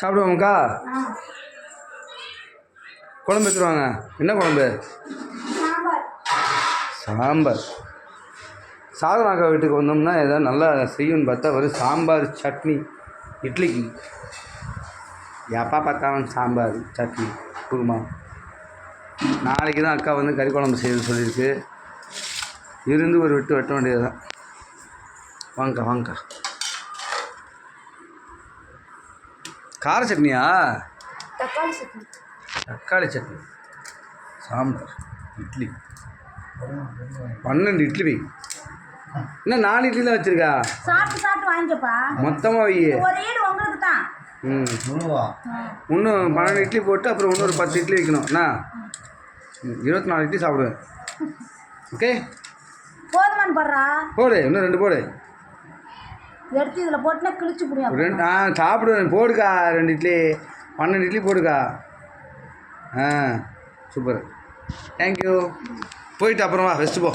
சாப்பிடுவோம்க்கா? குழம்பு எடுத்துருவாங்க என்ன குழம்பு? சாம்பார். சாதனாக்கா வீட்டுக்கு வந்தோம்னா ஏதாவது நல்லா செய்யும்னு பார்த்தா வெறும் சாம்பார் சட்னி இட்லிக்கு. எப்போ பார்த்தாலும் சாம்பார் சட்னி குருமா. நாளைக்கு தான் அக்கா வந்து கறி குழம்பு செய்ய சொல்லியிருக்கு. இருந்து ஒரு வெட்டு வெட்ட வேண்டியது தான் வாங்கக்கா வாங்கக்கா. கார சட்னியா? தக்காளி சட்னி. தக்காளி சட்னி. சாம்பார் இட்லி. பன்னெண்டு இட்லி வை. இன்னும் நாலு இட்லி தான் வச்சுருக்கா? சாப்பிட்டு சாப்பிட்டு வாங்கிக்கப்பா. மொத்தமாக வை. ஒரே ஈடு உங்களுக்கு தான். ம். இன்னும் பன்னெண்டு இட்லி போட்டு அப்புறம் இன்னொரு பத்து இட்லி வைக்கணும். என்ன? இருபத்தி நாலு இட்லி சாப்பிடுவேன். ஓகே? போதுமான்னு போடுறா. போடு இன்னும் ரெண்டு போடு. எடுத்து இதில் போட்டுனா கிழிச்சு ரெண்டு ஆ சாப்பிடுவேன். போடுக்கா ரெண்டு இட்லி. பன்னெண்டு இட்லி போடுக்கா. ஆ சூப்பர். தேங்க்யூ போயிட்டு அப்புறம் வா போ.